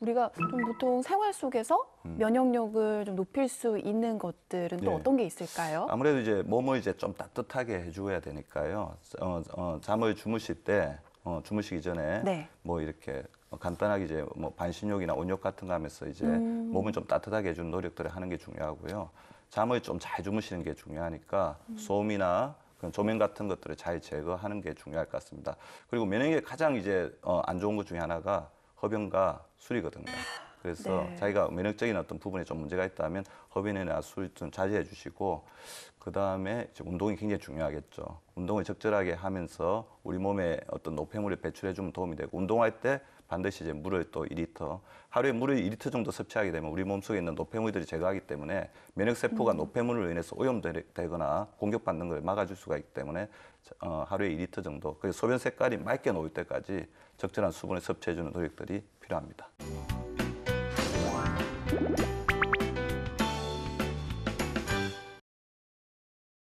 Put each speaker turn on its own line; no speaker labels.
우리가 좀 보통 생활 속에서 면역력을 좀 높일 수 있는 것들은 또
음. 네.
어떤 게 있을까요?
아무래도 이제 몸을 이제 좀 따뜻하게 해줘야 되니까요. 어, 어, 잠을 주무실 때 어, 주무시기 전에
네.
뭐 이렇게 간단하게 이제 뭐 반신욕이나 온욕 같은 거 하면서 이제
음.
몸을 좀 따뜻하게 해주는 노력들을 하는 게 중요하고요. 잠을 좀 잘 주무시는 게 중요하니까
음.
소음이나 조명 같은 것들을 잘 제거하는 게 중요할 것 같습니다. 그리고 면역에 가장 이제 어, 안 좋은 것 중에 하나가 흡연과 술이거든요. 그래서
네.
자기가 면역적인 어떤 부분에 좀 문제가 있다면 흡연이나 술좀 자제해 주시고 그 다음에 운동이 굉장히 중요하겠죠. 운동을 적절하게 하면서 우리 몸에 어떤 노폐물을 배출해 주면 도움이 되고 운동할 때 반드시 이제 물을 또 2리터 하루에 물을 2리터 정도 섭취하게 되면 우리 몸속에 있는 노폐물들이 제거하기 때문에 면역 세포가 노폐물로 인해서 오염되거나 공격받는 걸 막아줄 수가 있기 때문에 어, 하루에 2리터 정도 그래서 소변 색깔이 맑게 놓을 때까지 적절한 수분을 섭취해 주는 노력들이 필요합니다.